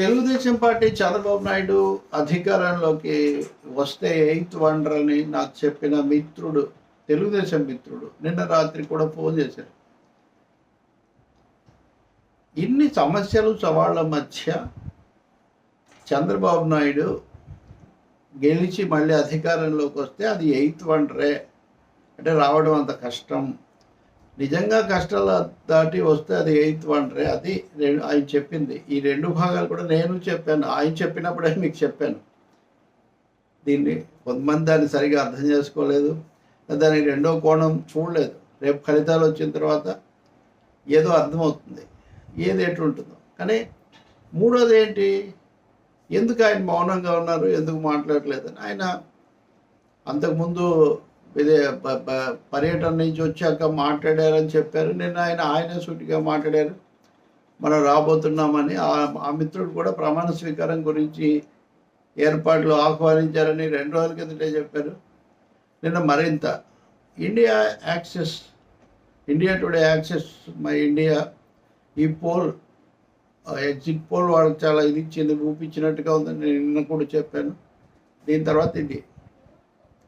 Telugu Desam party Chandrababu Naidu అధికారంలోకి వస్తే eighth wonder అని నాకు చెప్పిన మిత్రుడు తెలుగుదేశం మిత్రుడు నిన్న రాత్రి కూడా ఫోన్ చేశారు. ఇన్ని సమస్యలు సవాళ్ళ మధ్య చంద్రబాబు నాయుడు గెలిచి మళ్ళీ అధికారంలోకి వస్తే అది ఎయిత్ వండరే. అంటే రావడం అంత కష్టం. నిజంగా కష్టాలు దాటి వస్తే అది ఎయిత్ వండరే అది రెండు ఆయన చెప్పింది. ఈ రెండు భాగాలు కూడా నేను చెప్పాను. ఆయన చెప్పినప్పుడే మీకు చెప్పాను. దీన్ని కొంతమంది దాన్ని సరిగా అర్థం చేసుకోలేదు. దానికి రెండో కోణం చూడలేదు. రేపు ఫలితాలు వచ్చిన తర్వాత ఏదో అర్థమవుతుంది. ఏది ఎట్లుంటుందో. కానీ మూడోది ఏంటి? ఎందుకు ఆయన మౌనంగా ఉన్నారు? ఎందుకు మాట్లాడలేదని. ఆయన అంతకుముందు పర్యటన నుంచి వచ్చాక మాట్లాడారని చెప్పారు. నిన్న ఆయన ఆయనే సూటిగా మాట్లాడారు. మనం రాబోతున్నామని ఆ- మిత్రుడు కూడా ప్రమాణ స్వీకారం గురించి ఏర్పాట్లు ఆహ్వానించారని రెండు రోజుల కిందటే చెప్పారు. నిన్న మరింత India Axis India Today Axis My India ఈ పోల్ ఎగ్జిట్ పోల్ వాళ్ళకి చాలా ఇది ఇచ్చింది ఊపించినట్టుగా ఉందని నేను నిన్న కూడా చెప్పాను. దీని తర్వాత ఇది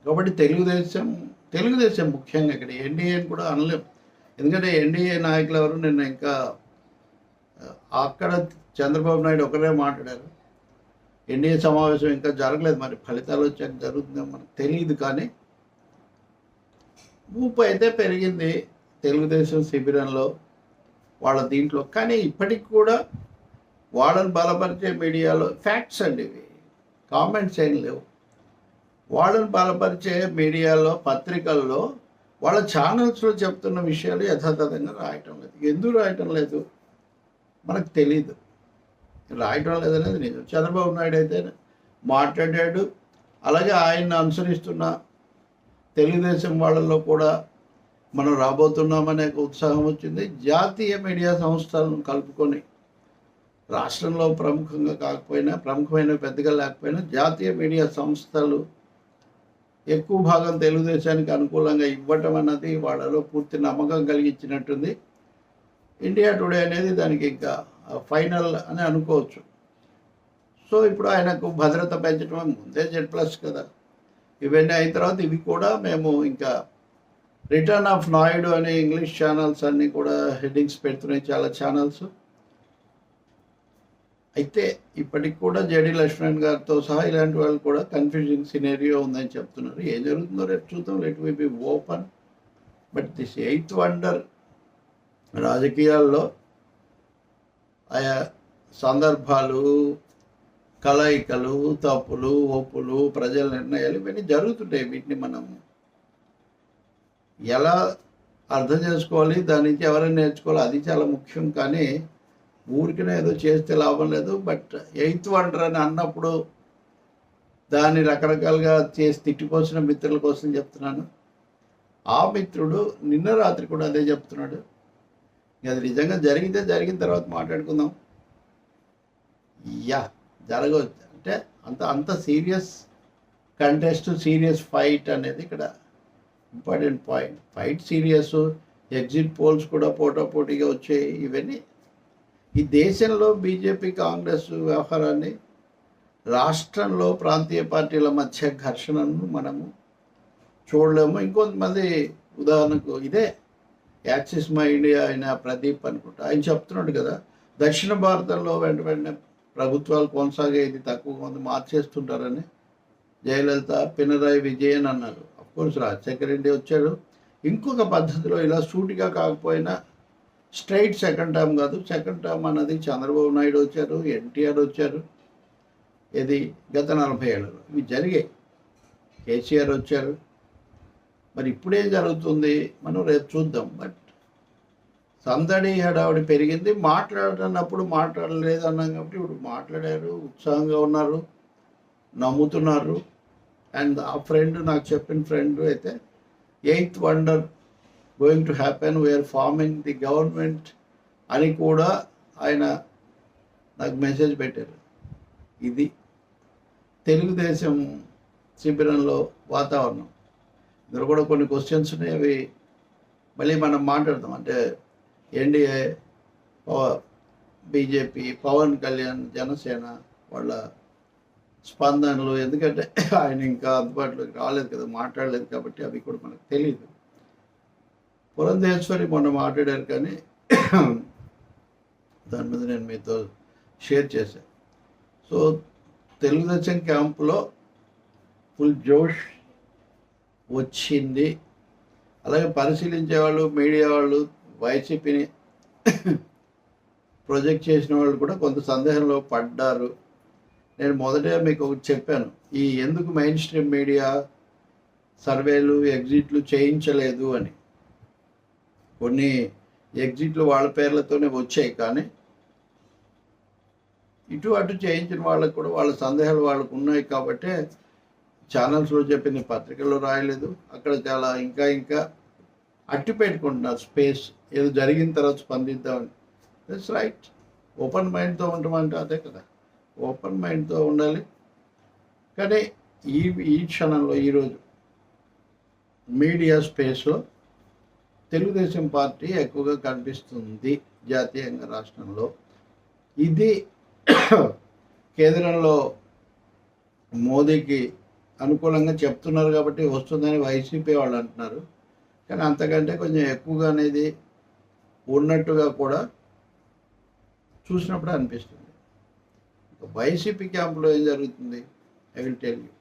కాబట్టి తెలుగుదేశం తెలుగుదేశం ముఖ్యంగా ఇక్కడ ఎన్డీఏని కూడా అనలేం. ఎందుకంటే ఎన్డీఏ నాయకులు ఎవరు? నిన్న ఇంకా అక్కడ చంద్రబాబు నాయుడు ఒకరే మాట్లాడారు. ఎన్డీఏ సమావేశం ఇంకా జరగలేదు. మరి ఫలితాలు వచ్చాక జరుగుతుందో మనకు తెలియదు కానీ ఊపు అయితే పెరిగింది తెలుగుదేశం శిబిరంలో వాళ్ళ దీంట్లో. కానీ ఇప్పటికి కూడా వాళ్ళని బలపరిచే మీడియాలో ఫ్యాక్ట్స్ అండి ఇవి. కామెంట్స్ ఏం లేవు. వాళ్ళని బలపరిచే మీడియాలో పత్రికల్లో వాళ్ళ ఛానల్స్లో చెప్తున్న విషయాలు యథాతథంగా రాయటం లేదు. ఎందుకు రాయటం లేదు? మనకు తెలీదు. రాయటం లేదనేది నిజం. చంద్రబాబు నాయుడు అయితే మాట్లాడాడు. అలాగే ఆయన్ని అనుసరిస్తున్న తెలుగుదేశం వాళ్ళల్లో కూడా మనం రాబోతున్నామనే ఒక ఉత్సాహం వచ్చింది. జాతీయ మీడియా సంస్థలను కలుపుకొని రాష్ట్రంలో ప్రముఖంగా కాకపోయినా ప్రముఖమైన పెద్దగా లేకపోయినా జాతీయ మీడియా సంస్థలు ఎక్కువ భాగం తెలుగుదేశానికి అనుకూలంగా ఇవ్వటం అన్నది వాళ్ళలో పూర్తి నమ్మకం కలిగించినట్టుంది. ఇండియా టుడే అనేది దానికి ఇంకా ఫైనల్ అని అనుకోవచ్చు. సో ఇప్పుడు ఆయనకు భద్రత పెంచడమే ముందే జెడ్ ప్లస్ కదా. ఇవన్నీ అయిన తర్వాత ఇవి కూడా మేము ఇంకా రిటర్న్ ఆఫ్ నాయుడు అనే ఇంగ్లీష్ ఛానల్స్ అన్నీ కూడా హెడ్డింగ్స్ పెడుతున్నాయి చాలా ఛానల్స్. అయితే ఇప్పటికి కూడా జేడి లక్ష్మణ్ గారితో సహా ఇలాంటి వాళ్ళు కూడా కన్ఫ్యూజింగ్ సినేరియో ఉందని చెప్తున్నారు. ఏం జరుగుతుందో రేపు చూద్దాం. Let we be open but this eighth wonder రాజకీయాల్లో ఆయా సందర్భాలు కలయికలు తప్పులు ఒప్పులు ప్రజల నిర్ణయాలు ఇవన్నీ జరుగుతుంటాయి. వీటిని మనం ఎలా అర్థం చేసుకోవాలి దాని నుంచి ఎవరైనా నేర్చుకోవాలి అది చాలా ముఖ్యం. కానీ ఊరికనే ఏదో చేస్తే లాభం లేదు బట్ ఎయిత్ వండర్ అని అన్నప్పుడు దాన్ని రకరకాలుగా చేసి తిట్టిపోసిన మిత్రుల కోసం చెప్తున్నాను. ఆ మిత్రుడు నిన్న రాత్రి కూడా అదే చెప్తున్నాడు. అది నిజంగా జరిగితే జరిగిన తర్వాత మాట్లాడుకుందాం. యా జరగవచ్చు అంటే అంత అంత సీరియస్ కంటెస్ట్ సీరియస్ ఫైట్ అనేది ఇక్కడ important point. Fight serious exit polls కూడా పోటాపోటీగా వచ్చాయి ఇవన్నీ ఈ దేశంలో బీజేపీ కాంగ్రెస్ వ్యవహారాన్ని రాష్ట్రంలో ప్రాంతీయ పార్టీల మధ్య ఘర్షణను మనము చూడలేము. ఇంకొంతమంది ఉదాహరణకు ఇదే యాక్సిస్ మై ఇండియా ఆయన ప్రదీప్ అనుకుంటా. ఆయన చెప్తున్నాడు కదా దక్షిణ భారతంలో వెంట వెంటనే ప్రభుత్వాలు కొనసాగేది తక్కువ మంది మార్చేస్తుంటారని జయలలిత పినరాయి విజయన్ అన్నారు. కోర్స్ రాజశేఖర రెడ్డి వచ్చాడు. ఇంకొక పద్ధతిలో ఇలా సూటిగా కాకపోయినా స్ట్రైట్ సెకండ్ టర్మ్ కాదు సెకండ్ టర్మ్ అన్నది చంద్రబాబు నాయుడు వచ్చారు ఎన్టీఆర్ వచ్చారు. ఇది గత నలభై ఏళ్ళలో ఇవి జరిగాయి. కేసీఆర్ వచ్చారు. మరి ఇప్పుడేం జరుగుతుంది మనం రేపు చూద్దాం. బట్ సందడి హడావుడి పెరిగింది. మాట్లాడనప్పుడు మాట్లాడలేదు అన్నాం కాబట్టి ఇప్పుడు మాట్లాడారు ఉత్సాహంగా ఉన్నారు నమ్ముతున్నారు. అండ్ ఆ ఫ్రెండ్ నాకు చెప్పిన ఫ్రెండ్ అయితే eighth wonder going to happen we are forming the government అని కూడా ఆయన నాకు మెసేజ్ పెట్టారు. ఇది తెలుగుదేశం శిబిరంలో వాతావరణం. ఇందులో కూడా కొన్ని క్వశ్చన్స్ ఉన్నాయి అవి మళ్ళీ మనం మాట్లాడదాం. అంటే ఎన్డీఏ బీజేపీ పవన్ కళ్యాణ్ జనసేన వాళ్ళ స్పందనలు ఎందుకంటే ఆయన ఇంకా అందుబాటులోకి రాలేదు కదా మాట్లాడలేదు కాబట్టి అవి కూడా మనకు తెలియదు పురంధేశ్వరి మొన్న మాట్లాడారు కానీ దాని మీద నేను మీతో షేర్ చేశాను సో తెలుగుదేశం క్యాంపులో ఫుల్ జోష్ వచ్చింది. అలాగే పరిశీలించే వాళ్ళు మీడియా వాళ్ళు వైసీపీని ప్రొజెక్ట్ చేసిన వాళ్ళు కూడా కొంత సందేహంలో పడ్డారు. నేను మొదటే మీకు ఒకటి చెప్పాను. ఈ ఎందుకు మెయిన్ స్ట్రీమ్ మీడియా సర్వేలు ఎగ్జిట్లు చేయించలేదు అని. కొన్ని ఎగ్జిట్లు వాళ్ళ పేర్లతోనే వచ్చాయి కానీ ఇటు అటు చేయించిన వాళ్ళకు కూడా వాళ్ళ సందేహాలు వాళ్ళకు ఉన్నాయి కాబట్టి ఛానల్స్లో చెప్పింది పత్రికల్లో రాయలేదు. అక్కడ చాలా ఇంకా ఇంకా అట్టి పెట్టుకుంటున్నారు. స్పేస్ ఏదో జరిగిన తర్వాత స్పందిద్దామని. దట్స్ రైట్ ఓపెన్ మైండ్తో ఉండమంటే అదే కదా. ఓపెన్ మైండ్తో ఉండాలి. కానీ ఈ ఈ క్షణంలో ఈరోజు మీడియా స్పేస్లో తెలుగుదేశం పార్టీ ఎక్కువగా కనిపిస్తుంది జాతీయంగా రాష్ట్రంలో. ఇది కేంద్రంలో మోదీకి అనుకూలంగా చెప్తున్నారు కాబట్టి వస్తుందని వైసీపీ వాళ్ళు అంటున్నారు. కానీ అంతకంటే కొంచెం ఎక్కువగా అనేది ఉన్నట్టుగా కూడా చూసినప్పుడు అనిపిస్తుంది. వైసీపీ క్యాంపులో ఏం జరుగుతుంది? I will tell you